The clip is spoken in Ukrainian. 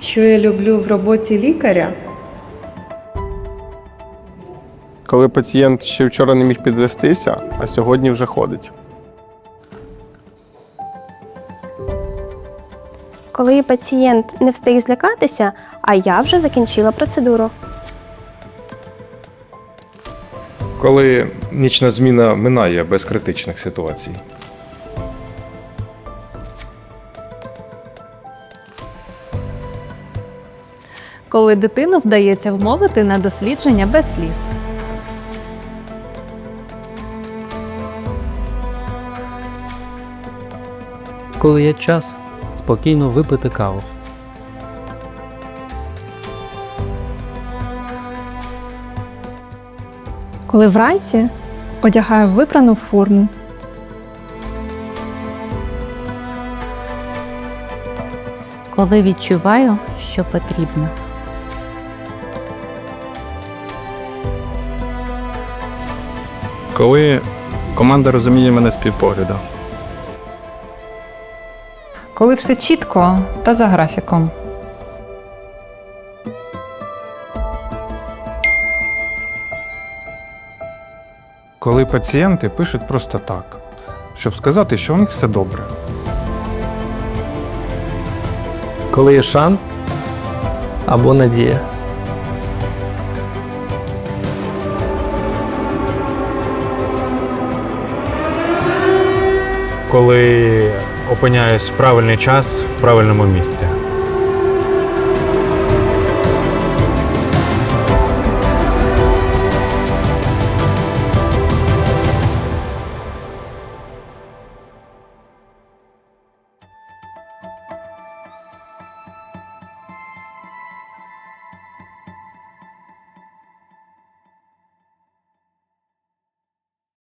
Що я люблю в роботі лікаря? Коли пацієнт ще вчора не міг підвестися, а сьогодні вже ходить. Коли пацієнт не встиг злякатися, а я вже закінчила процедуру. Коли нічна зміна минає без критичних ситуацій. Коли дитину вдається вмовити на дослідження без сліз. коли є час спокійно випити каву. Коли вранці одягаю випрану форму. коли відчуваю, що потрібно. Коли команда розуміє мене з півпогляду. Коли все чітко та за графіком. Коли пацієнти пишуть просто так, щоб сказати, що у них все добре. Коли є шанс або надія. Коли опиняюсь в правильний час в правильному місці.